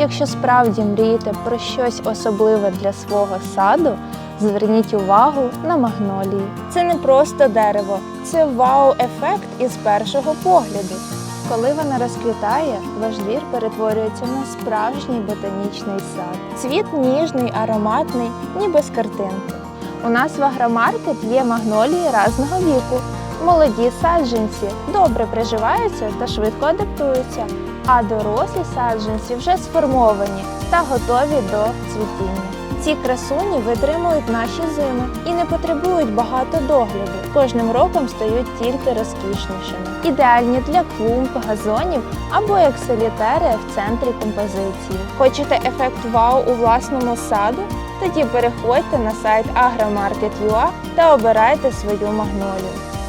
Якщо справді мрієте про щось особливе для свого саду, зверніть увагу на магнолії. Це не просто дерево, це вау-ефект із першого погляду. Коли вона розквітає, ваш двір перетворюється на справжній ботанічний сад. Цвіт ніжний, ароматний, ніби з картинки. У нас в агромаркет є магнолії різного віку. Молоді саджанці добре приживаються та швидко адаптуються, а дорослі саджанці вже сформовані та готові до цвітіння. Ці красуні витримують наші зими і не потребують багато догляду. Кожним роком стають тільки розкішнішими. Ідеальні для клумб, газонів або як солітери в центрі композиції. Хочете ефект вау у власному саду? Тоді переходьте на сайт agromarket.ua та обирайте свою магнолію.